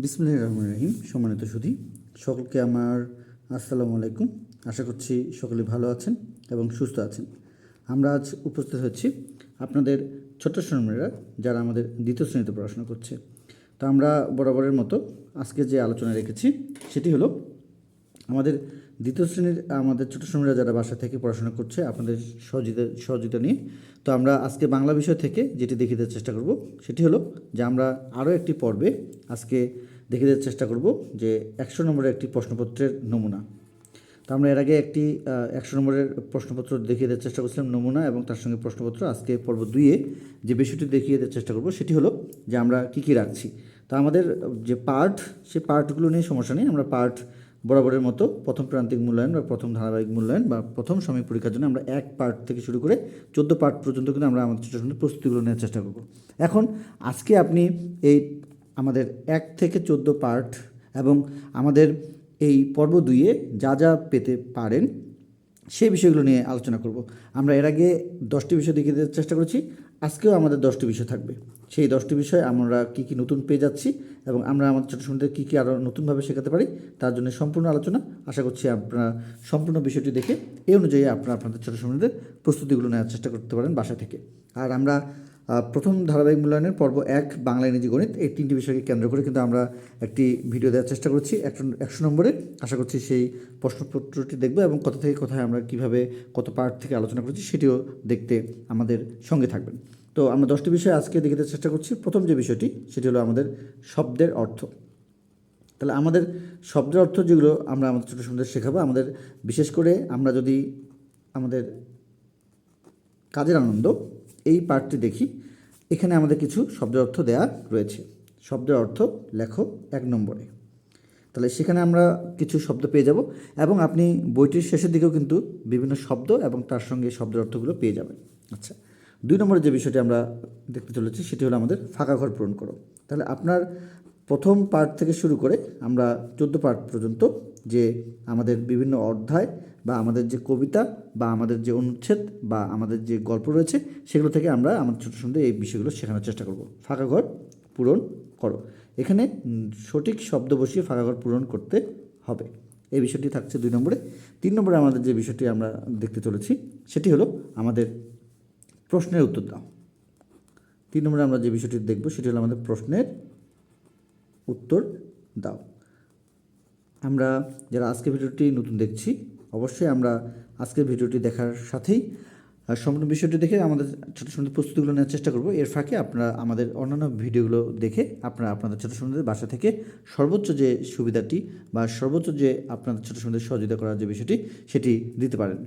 বিসমুল্লাহ রহমান রহিম। সম্মানিত সুধি, সকলকে আমার আসসালামু আলাইকুম। আশা করছি সকলে ভালো আছেন এবং সুস্থ আছেন। আমরা আজ উপস্থিত হচ্ছি আপনাদের ছোট্ট সন্মেরা যারা আমাদের দ্বিতীয় শ্রেণীতে পড়াশোনা করছে। তো আমরা বরাবরের মতো আজকে যে আলোচনা রেখেছি, সেটি হলো আমাদের দ্বিতীয় শ্রেণির আমাদের ছোটো শ্রমিকরা যারা বাসা থেকে পড়াশোনা করছে, আপনাদের সহযোগিতা সহযোগিতা নিয়ে। তো আমরা আজকে বাংলা বিষয় থেকে যেটি দেখিয়ে দেওয়ার চেষ্টা করব, সেটি হলো যে আমরা আরও একটি পর্বে আজকে দেখিয়ে দেওয়ার চেষ্টা করব যে একশো নম্বরের একটি প্রশ্নপত্রের নমুনা। তো আমরা এর আগে একটি একশো নম্বরের প্রশ্নপত্র দেখিয়ে দেওয়ার চেষ্টা করছিলাম নমুনা এবং তার সঙ্গে প্রশ্নপত্র। আজকে পর্ব দুইয়ে যে বিষয়টি দেখিয়ে দেওয়ার চেষ্টা করব, সেটি হলো যে আমরা কী কী রাখছি। তা আমাদের যে পার্ট, সে পার্টগুলো নিয়ে সমস্যা নেই, আমরা পার্ট বরাবরের মতো প্রথম প্রান্তিক মূল্যায়ন বা প্রথম ধারাবাহিক মূল্যায়ন বা প্রথম সাময়িক পরীক্ষার জন্য আমরা এক পার্ট থেকে শুরু করে চোদ্দ পার্ট পর্যন্ত কিন্তু আমরা আমাদের ছোটো প্রস্তুতিগুলো নেওয়ার চেষ্টা করব। এখন আজকে আপনি এই আমাদের এক থেকে চোদ্দ পার্ট এবং আমাদের এই পর্ব দুইয়ে যা যা পেতে পারেন সেই বিষয়গুলো নিয়ে আলোচনা করব। আমরা এর আগে দশটি বিষয় দেখিয়ে দেওয়ার চেষ্টা করেছি। আজকেও আমাদের দশটি বিষয় থাকবে। সেই দশটি বিষয় আমরা কী কী নতুন পেয়ে যাচ্ছি এবং আমরা আমাদের ছোটো শুনতে কী কী আরও নতুনভাবে শেখাতে পারি, তার জন্য সম্পূর্ণ আলোচনা। আশা করছি আপনারা সম্পূর্ণ বিষয়টি দেখে এই অনুযায়ী আপনারা আপনাদের ছোটো শুনতে প্রস্তুতিগুলো নেওয়ার চেষ্টা করতে পারেন বাসা থেকে। আর আমরা প্রথম ধারাবাহিক মূল্যায়নের পর্ব এক বাংলা ইংরেজি গণিত। এই তিনটি বিষয়কে কেন্দ্র করে কিন্তু আমরা একটি ভিডিও দেওয়ার চেষ্টা করছি। একশো একশো নম্বরে আশা করছি সেই প্রশ্নপত্রটি দেখব এবং কোথা থেকে কোথায় আমরা কীভাবে কত পার্ট থেকে আলোচনা করছি সেটিও দেখতে আমাদের সঙ্গে থাকবেন। তো আমরা দশটি বিষয় আজকে দেখাতে চেষ্টা করছি। প্রথম যে বিষয়টি, সেটি হলো আমাদের শব্দের অর্থ। তাহলে আমাদের শব্দের অর্থ যেগুলো আমরা আমাদের ছোটো সুন্দর শেখাবো, আমাদের বিশেষ করে আমরা যদি আমাদের কাজের আনন্দ এই পার্টটি দেখি। এখানে আমাদের কিছু শব্দের অর্থ দেয়া রয়েছে। শব্দের অর্থ লেখো এক নম্বরে। তাহলে সেখানে আমরা কিছু শব্দ পেয়ে যাব এবং আপনি বইটির শেষের দিকেও কিন্তু বিভিন্ন শব্দ এবং তার সঙ্গে শব্দের অর্থগুলো পেয়ে যাবেন। আচ্ছা দুই নম্বরে যে বিষয়টি আমরা দেখতে চলেছি সেটি হলো আমাদের ফাঁকা ঘর পূরণ করো। তাহলে আপনার প্রথম পার্ট থেকে শুরু করে আমরা চোদ্দ পার্ট পর্যন্ত যে আমাদের বিভিন্ন অধ্যায় বা আমাদের যে কবিতা বা আমাদের যে অনুচ্ছেদ বা আমাদের যে গল্প রয়েছে, সেগুলো থেকে আমরা আমাদের ছোটো সুন্দর এই বিষয়গুলো শেখানোর চেষ্টা করব। ফাঁকা ঘর পূরণ করো। এখানে সঠিক শব্দ বসিয়ে ফাঁকা ঘর পূরণ করতে হবে। এই বিষয়টি থাকছে দুই নম্বরে। তিন নম্বরে আমাদের যে বিষয়টি আমরা দেখতে চলেছি, সেটি হলো আমাদের প্রশ্নের উত্তর দাও। তিন নম্বরে আমরা যে বিষয়টি দেখব, সেটি হলো আমাদের প্রশ্নের উত্তর দাও। আমরা যারা আজকে ভিডিওটি নতুন দেখছি অবশ্যই আমরা আজকের ভিডিওটি দেখার সাথেই সম্পূর্ণ বিষয়টি দেখে আমাদের ছোটো ছোটো প্রস্তুতিগুলো নেওয়ার চেষ্টা করব। এর ফাঁকে আপনারা আমাদের অন্যান্য ভিডিওগুলো দেখে আপনারা আপনাদের ছোটো ছোটোদের বাসা থেকে সর্বোচ্চ যে সুবিধাটি বা সর্বোচ্চ যে আপনাদের ছোটো ছোটোদের সহযোগিতা করার যে বিষয়টি, সেটি দিতে পারেন।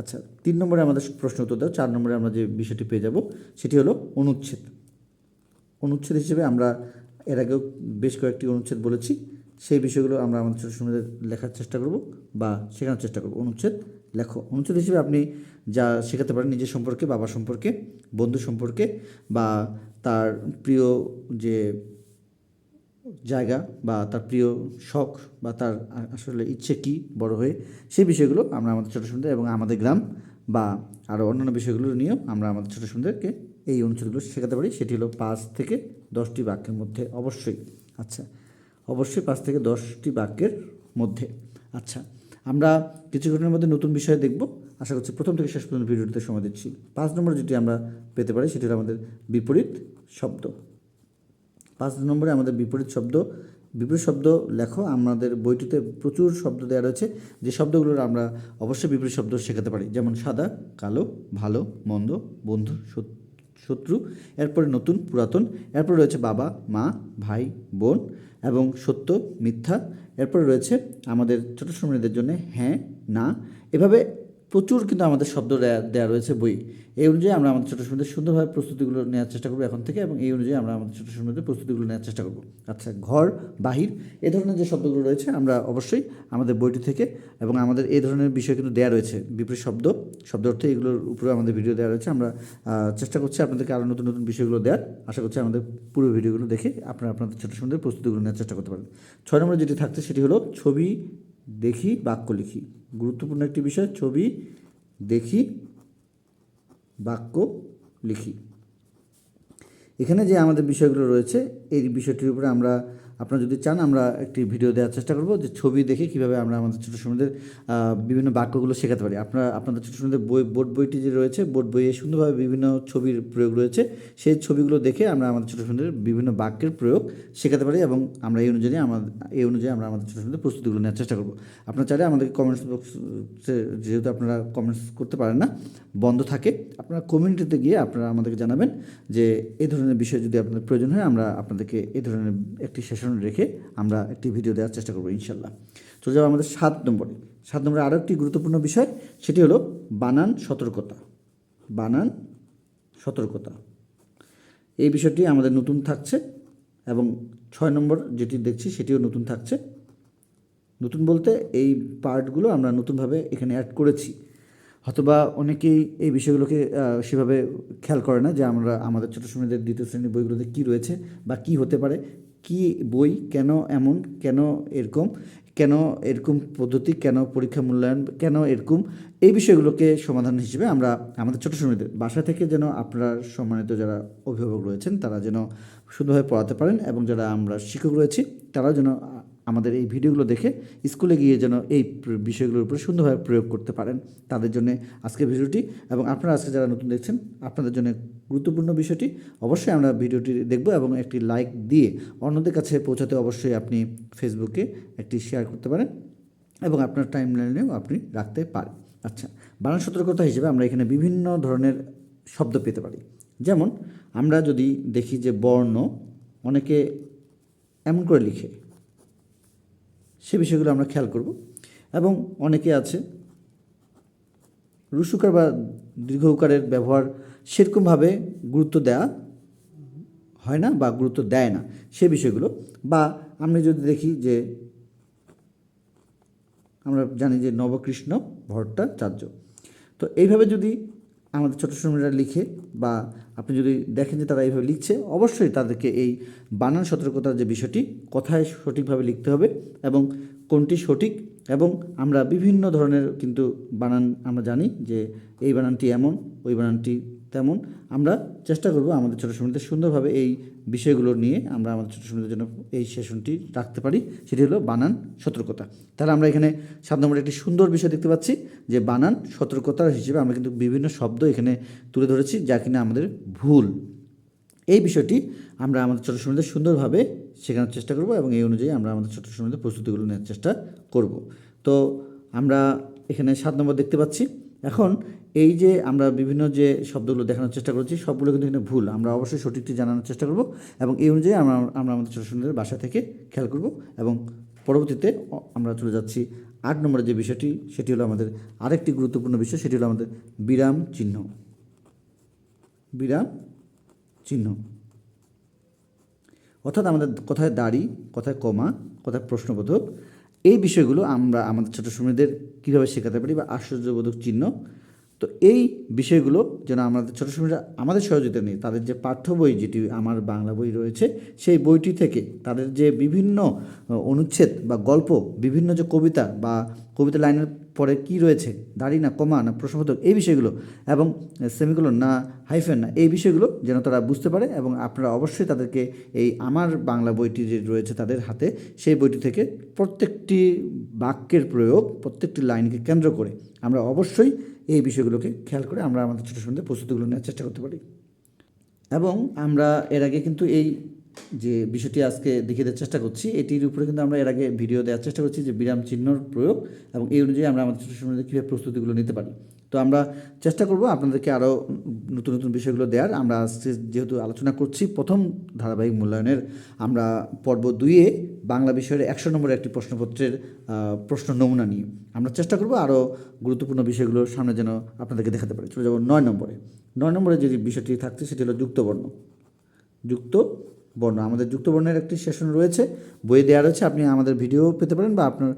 আচ্ছা তিন নম্বরে আমাদের প্রশ্ন উত্তর দেওয়া চার নম্বরে আমরা যে বিষয়টি পেয়ে যাব, সেটি হলো অনুচ্ছেদ। অনুচ্ছেদ হিসেবে আমরা এর আগেও বেশ কয়েকটি অনুচ্ছেদ বলেছি। সেই বিষয়গুলো আমরা আমাদের ছোটো সময় লেখার চেষ্টা করব বা শেখানোর চেষ্টা করব। অনুচ্ছেদ, লেখো। অনুচ্ছেদ হিসেবে আপনি যা শেখাতে পারেন নিজের সম্পর্কে বাবা সম্পর্কে বন্ধু সম্পর্কে বা তার প্রিয় যে জায়গা বা তার প্রিয় শখ বা তার আসলে ইচ্ছে কী বড় হয়ে, সেই বিষয়গুলো আমরা আমাদের ছোটো সুন্দর এবং আমাদের গ্রাম বা আরও অন্যান্য বিষয়গুলো নিয়েও আমরা আমাদের ছোটো সুন্দরকে এই অনুচ্ছেদগুলো শেখাতে পারি। সেটি হলো পাঁচ থেকে দশটি বাক্যের মধ্যে অবশ্যই। আচ্ছা অবশ্যই পাঁচ থেকে দশটি বাক্যের মধ্যে। আচ্ছা আমরা কিছুক্ষণের মধ্যে নতুন বিষয় দেখব। আশা করছি প্রথম থেকে শেষ পর্যন্ত ভিডিওটিতে সময় দিচ্ছি। পাঁচ নম্বর যেটি আমরা পেতে পারি, সেটি হলো আমাদের বিপরীত শব্দ। পাঁচ নম্বরে আমাদের বিপরীত শব্দ বিপরীত শব্দ লেখো। আমাদের বইটিতে প্রচুর শব্দ দেওয়া রয়েছে। যে শব্দগুলোর আমরা অবশ্যই বিপরীত শব্দ শেখাতে পারি, যেমন সাদা, কালো, ভালো, মন্দ, বন্ধু শত- শত্রু, এরপরে নতুন, পুরাতন, এরপরে রয়েছে বাবা, মা, ভাই, বোন এবং সত্য, মিথ্যা, এরপরে রয়েছে আমাদের ছোটো সময়দের জন্য হ্যাঁ না। এভাবে প্রচুর কিন্তু আমাদের শব্দ দেওয়া রয়েছে বই। এই অনুযায়ী আমরা আমাদের ছোটো সমুদ্রের সুন্দরভাবে প্রস্তুতিগুলো নেওয়ার চেষ্টা করব এখন থেকে এবং এই অনুযায়ী আমরা আমাদের ছোটো সমুদ্রের প্রস্তুতিগুলো নেওয়ার চেষ্টা করব। আচ্ছা ঘর, বাহির, এ ধরনের যে শব্দগুলো রয়েছে আমরা অবশ্যই আমাদের বইটি থেকে এবং আমাদের এই ধরনের বিষয় কিন্তু দেওয়া রয়েছে। বিপরীত শব্দ শব্দ অর্থে এগুলোর উপরে আমাদের ভিডিও দেওয়া রয়েছে। আমরা চেষ্টা করছি আপনাদেরকে আরও নতুন নতুন বিষয়গুলো দেওয়ার। আশা করছি আমাদের পুরো ভিডিওগুলো দেখে আপনারা, আপনাদের ছোটো সুন্দর প্রস্তুতিগুলো নেওয়ার চেষ্টা করতে পারেন। ছয় নম্বরে যেটি থাকছে সেটি হলো ছবি দেখি, বাক্য লিখি। গুরুত্বপূর্ণ একটি বিষয়, ছবি দেখি, বাক্য লিখি। এখানে যে আমাদের বিষয়গুলো রয়েছে, এই বিষয়টির উপরে আমরা আপনারা যদি চান, আমরা একটি ভিডিও দেওয়ার চেষ্টা করব যে ছবি দেখে কীভাবে আমরা আমাদের ছোটো সময়দের বিভিন্ন বাক্যগুলো শেখাতে পারি। আপনারা, আপনাদের ছোটো সময়দের বই, বোর্ড বইটি যে রয়েছে, বোর্ড বইয়ে সুন্দরভাবে বিভিন্ন ছবির প্রয়োগ রয়েছে, সেই ছবিগুলো দেখে আমরা আমাদের ছোটো সময়দের বিভিন্ন বাক্যের প্রয়োগ শেখাতে পারি এবং আমরা এই অনুযায়ী আমাদের, এই অনুযায়ী আমরা আমাদের ছোটো সময়দের প্রস্তুতিগুলো নেওয়ার চেষ্টা করব। আপনারা চাইলে আমাদেরকে কমেন্টস বক্সে যেহেতু আপনারা কমেন্টস করতে পারেন না, বন্ধ থাকে, আপনারা কমিউনিটিতে গিয়ে আপনারা আমাদেরকে জানাবেন যে এই ধরনের বিষয় যদি আপনাদের প্রয়োজন হয়, আমরা আপনাদেরকে এই ধরনের একটি সেশন রেখে আমরা একটি ভিডিও দেওয়ার চেষ্টা করব, ইনশাল্লাহ। চলে যাব আমাদের সাত নম্বরে। সাত নম্বরে আরও একটি গুরুত্বপূর্ণ বিষয়, সেটি হলো বানান সতর্কতা। বানান সতর্কতা। এই বিষয়টি আমাদের নতুন থাকছে এবং ছয় নম্বর যেটি দেখছি, সেটিও নতুন থাকছে। নতুন বলতে এই পার্টগুলো আমরা নতুনভাবে এখানে অ্যাড করেছি। অথবা অনেকেই এই বিষয়গুলোকে সেভাবে খেয়াল করে না যে আমরা, আমাদের ছোটো সময়দের দ্বিতীয় শ্রেণির বইগুলোতে কী রয়েছে বা কী হতে পারে। কি বই কেন এমন, কেন এরকম কেন এরকম পদ্ধতি, কেন পরীক্ষা মূল্যায়ন, কেন এরকম, এই বিষয়গুলোকে সমাধান হিসেবে আমরা আমাদের ছোটো সময়দের বাসা থেকে যেন আপনারা সম্মানিত যারা অভিভাবক রয়েছেন, তারা যেন সুন্দরভাবে পড়াতে পারেন এবং যারা আমরা শিক্ষক রয়েছি তারা যেন আমাদের এই ভিডিওগুলো দেখে স্কুলে গিয়ে যেন এই বিষয়গুলোর উপরে সুন্দরভাবে প্রয়োগ করতে পারেন। তাদের জন্য আজকের ভিডিওটি এবং আপনারা আজকে যারা নতুন দেখছেন, আপনাদের জন্য গুরুত্বপূর্ণ বিষয়টি অবশ্যই আমরা ভিডিওটি দেখব এবং একটি লাইক দিয়ে অন্যদের কাছে পৌঁছাতে অবশ্যই আপনি ফেসবুকে একটি শেয়ার করতে পারেন এবং আপনার টাইম লাইনেও আপনি রাখতে পারেন। আচ্ছা বানান সতর্কতা হিসেবে আমরা এখানে বিভিন্ন ধরনের শব্দ পেতে পারি। যেমন, আমরা যদি দেখি যে বর্ণ অনেকে এমন করে লিখে সে বিষয়গুলো আমরা খেয়াল করব। এবং অনেকে আছে, রুসুকার বা দীর্ঘ উকারের ব্যবহার সেরকমভাবে গুরুত্ব দেওয়া হয় না বা গুরুত্ব দেয় না সে বিষয়গুলো। বা আমরা যদি দেখি যে, আমরা জানি যে নবকৃষ্ণ ভট্টাচার্য। তো এইভাবে যদি আমাদের ছোটো শ্রমিকরা লিখে বা আপনি যদি দেখেন যে তারা এইভাবে লিখছে, অবশ্যই তাদেরকে এই বানান সতর্কতার যে বিষয়টি, কথায় সঠিকভাবে লিখতে হবে এবং কোনটি সঠিক এবং আমরা বিভিন্ন ধরনের কিন্তু বানান আমরা জানি যে এই বানানটি এমন, ওই বানানটি তেমন আমরা চেষ্টা করব আমাদের ছোটো শ্রমিকদের সুন্দরভাবে এই বিষয়গুলো নিয়ে আমরা আমাদের ছোটো শ্রমিকদের জন্য এই সেশনটি রাখতে পারি। সেটি হলো বানান সতর্কতা। তাহলে আমরা এখানে সাত নম্বরে একটি সুন্দর বিষয় দেখতে পাচ্ছি যে বানান সতর্কতার হিসেবে আমরা কিন্তু বিভিন্ন শব্দ এখানে তুলে ধরেছি যা কিনা আমাদের ভুল। এই বিষয়টি আমরা আমাদের ছোটো শ্রমিকদের সুন্দরভাবে শেখানোর চেষ্টা করব এবং এই অনুযায়ী আমরা আমাদের ছোটো শ্রমিকদের প্রস্তুতিগুলো নেওয়ার চেষ্টা করব। তো আমরা এখানে সাত নম্বর দেখতে পাচ্ছি। এখন এই যে আমরা বিভিন্ন যে শব্দগুলো দেখানোর চেষ্টা করছি, সবগুলো কিন্তু এখানে ভুল। আমরা অবশ্যই সঠিকটি জানানোর চেষ্টা করব এবং এই অনুযায়ী আমরা আমরা আমাদের ছোটো শ্রমিকদের বাসা থেকে খেয়াল করব এবং পরবর্তীতে আমরা চলে যাচ্ছি আট নম্বরের যে বিষয়টি, সেটি হলো আমাদের আরেকটি গুরুত্বপূর্ণ বিষয়, সেটি হলো আমাদের বিরাম চিহ্ন। বিরাম চিহ্ন। অর্থাৎ আমাদের কথায় দাড়ি, কথায় কমা, কথায় প্রশ্নবোধক, এই বিষয়গুলো আমরা আমাদের ছোটো সময়দের কীভাবে শেখাতে পারি বা আশ্চর্যবোধক চিহ্ন তো এই বিষয়গুলো যেন আমাদের ছোটো সময়রা আমাদের সহযোগিতা নেই তাদের যে পাঠ্য বই যেটি আমার বাংলা বই রয়েছে, সেই বইটি থেকে তাদের যে বিভিন্ন অনুচ্ছেদ বা গল্প, বিভিন্ন যে কবিতা বা কবিতা লাইনের পরে কি রয়েছে, দাড়ি না কমা না প্রশ্নবোধক এই বিষয়গুলো এবং সেমিকোলন না হাইফেন না, এই বিষয়গুলো যেন তারা বুঝতে পারে এবং আপনারা অবশ্যই তাদেরকে এই আমার বাংলা বইটি যে রয়েছে তাদের হাতে, সেই বইটি থেকে প্রত্যেকটি বাক্যের প্রয়োগ, প্রত্যেকটি লাইনকে কেন্দ্র করে আমরা অবশ্যই এই বিষয়গুলোকে খেয়াল করে আমরা আমাদের ছোটো সন্ধ্যে প্রস্তুতিগুলো নেওয়ার চেষ্টা করতে পারি। এবং আমরা এর আগে কিন্তু এই যে বিষয়টি আজকে দেখিয়ে দেওয়ার চেষ্টা করছি, এটির উপরে কিন্তু আমরা এর আগে ভিডিও দেওয়ার চেষ্টা করছি যে বিরাম চিহ্নর প্রয়োগ এবং এই অনুযায়ী আমরা আমাদের ছোটো সন্ধ্যে কীভাবে প্রস্তুতিগুলো নিতে পারি। তো আমরা চেষ্টা করব আপনাদেরকে আরও নতুন নতুন বিষয়গুলো দেওয়ার। আমরা আজকে যেহেতু আলোচনা করছি, প্রথম ধারাবাহিক মূল্যায়নের আমরা পর্ব দুইয়ে বাংলা বিষয়ের একশো নম্বরের একটি প্রশ্নপত্রের প্রশ্ন নমুনা নিয়ে। আমরা চেষ্টা করব আরও গুরুত্বপূর্ণ বিষয়গুলো সামনে যেন আপনাদেরকে দেখাতে পারি। চলে যাব নয় নম্বরে। নয় নম্বরে যে বিষয়টি থাকছে, সেটি হলো যুক্তবর্ণ। যুক্ত বর্ণ, আমাদের যুক্ত বর্ণের একটি সেশন রয়েছে, বইয়ে দেওয়া রয়েছে, আপনি আমাদের ভিডিও পেতে পারেন বা আপনার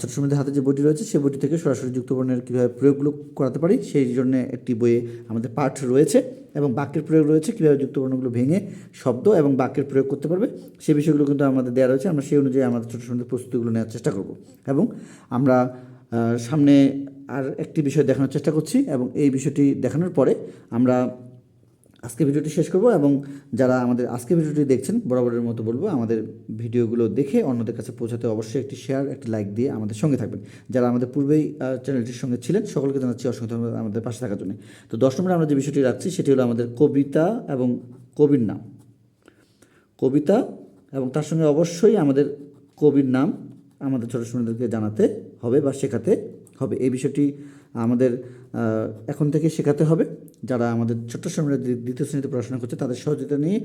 ছোট সমিতির হাতে যে বইটি রয়েছে সেই বইটি থেকে সরাসরি যুক্ত বর্ণের কীভাবে প্রয়োগগুলো করাতে পারি, সেই জন্য একটি বইয়ে আমাদের পাঠ রয়েছে এবং বাক্যের প্রয়োগ রয়েছে, কীভাবে যুক্ত বর্ণগুলো ভেঙে শব্দ এবং বাক্যের প্রয়োগ করতে পারবে সেই বিষয়গুলো কিন্তু আমাদের দেওয়া রয়েছে, আমরা সেই অনুযায়ী আমাদের ছোটো সমিতির প্রস্তুতিগুলো নেওয়ার চেষ্টা করব এবং আমরা সামনে আর একটি বিষয় দেখানোর চেষ্টা করছি এবং এই বিষয়টি দেখানোর পরে আমরা আজকে ভিডিওটি শেষ করব এবং যারা আমাদের আজকে ভিডিওটি দেখছেন, বরাবরের মতো বলব, আমাদের ভিডিওগুলো দেখে অন্যদের কাছে পৌঁছাতে অবশ্যই একটি শেয়ার একটি লাইক দিয়ে আমাদের সঙ্গে থাকবেন। যারা আমাদের পূর্বেই চ্যানেলটির সঙ্গে ছিলেন, সকলকে জানাচ্ছি অসংখ্য ধন্যবাদ আমাদের পাশে থাকার জন্য। তো দশ নম্বরে আমরা যে বিষয়টি রাখছি, সেটি হলো আমাদের কবিতা এবং কবির নাম। কবিতা এবং তার সঙ্গে অবশ্যই আমাদের কবির নাম আমাদের ছোটো শ্রমিকদেরকে জানাতে হবে বা শেখাতে হবে। এই বিষয়টি আমাদের এখন থেকে শেখাতে হবে। যারা আমাদের ছোট্ট সময় দ্বিতীয় শ্রেণীতে পড়াশোনা করছে, তাদের সহযোগিতা নিয়ে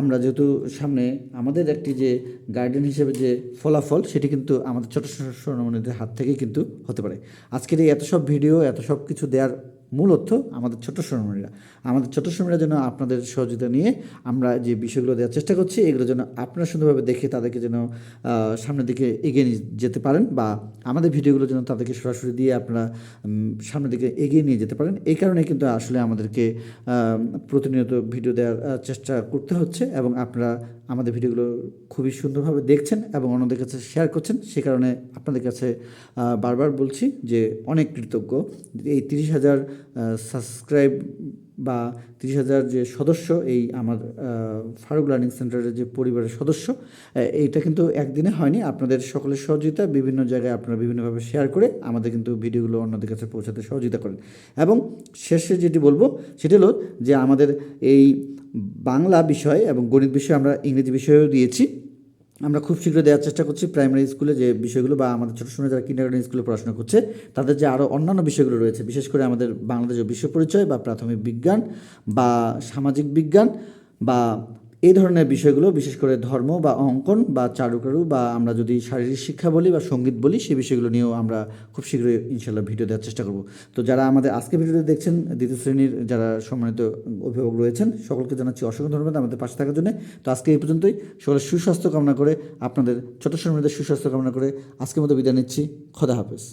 আমরা যেহেতু সামনে আমাদের একটি যে গার্ডেন হিসেবে যে ফলাফল, সেটি কিন্তু আমাদের ছোট সোনামণিদের হাত থেকেই কিন্তু হতে পারে। আজকের এই এত সব ভিডিও এত সব কিছু দেওয়ার মূল অর্থ আমাদের ছোট শ্রমিকরা আমাদের ছোট শ্রমিকরা যেন আপনাদের সহযোগিতা নিয়ে আমরা যে বিষয়গুলো দেওয়ার চেষ্টা করছি, এগুলো যেন আপনারা সুন্দরভাবে দেখে তাদেরকে যেন সামনের দিকে এগিয়ে নিয়ে যেতে পারেন বা আমাদের ভিডিওগুলো যেন তাদেরকে সরাসরি দিয়ে আপনারা সামনের দিকে এগিয়ে নিয়ে যেতে পারেন। এই কারণে কিন্তু আসলে আমাদেরকে প্রতিনিয়ত ভিডিও দেওয়ার চেষ্টা করতে হচ্ছে এবং আপনারা আমাদের ভিডিওগুলো খুবই সুন্দরভাবে দেখছেন এবং অন্যদের কাছে শেয়ার করছেন। সে কারণে আপনাদের কাছে বারবার বলছি যে অনেক কৃতজ্ঞ। এই তিরিশ হাজার সাবস্ক্রাইব বা তিরিশ হাজার যে সদস্য, এই আমার ফারুক লার্নিং সেন্টারের যে পরিবারের সদস্য এইটা কিন্তু একদিনে হয়নি। আপনাদের সকলের সহযোগিতা, বিভিন্ন জায়গায় আপনারা বিভিন্নভাবে শেয়ার করে আমাদের কিন্তু ভিডিওগুলো অন্যদের কাছে পৌঁছাতে সহযোগিতা করেন। এবং শেষে যেটি বলব, সেটি হলো যে আমাদের এই বাংলা বিষয় এবং গণিত বিষয় আমরা ইংরেজি বিষয়েও দিয়েছি। আমরা খুব শীঘ্র দেওয়ার চেষ্টা করছি প্রাইমারি স্কুলে যে বিষয়গুলো বা আমাদের ছোটো সময় যারা কিন্ডারগার্ডেন স্কুলে পড়াশোনা করছে, তাদের যে আরও অন্যান্য বিষয়গুলো রয়েছে, বিশেষ করে আমাদের বাংলাদেশের বিশ্ব পরিচয় বা প্রাথমিক বিজ্ঞান বা সামাজিক বিজ্ঞান বা এই ধরনের বিষয়গুলো, বিশেষ করে ধর্ম বা অঙ্কন বা চারুকারু বা আমরা যদি শারীরিক শিক্ষা বলি বা সংগীত বলি, সেই বিষয়গুলো নিয়েও আমরা খুব শীঘ্রই ইনশাল্লাহ ভিডিও দেওয়ার চেষ্টা করব। তো যারা আমাদের আজকে ভিডিওতে দেখছেন, দ্বিতীয় শ্রেণির যারা সম্মানিত অভিভাবক রয়েছেন, সকলকে জানাচ্ছি অসংখ্য ধন্যবাদ আমাদের পাশে থাকার জন্য। তো আজকে এই পর্যন্তই। সকলের সুস্বাস্থ্য কামনা করে আপনাদের ছোট শ্রমিকদের সুস্বাস্থ্য কামনা করে আজকের মতো বিদায় নিচ্ছি। খোদা হাফেজ।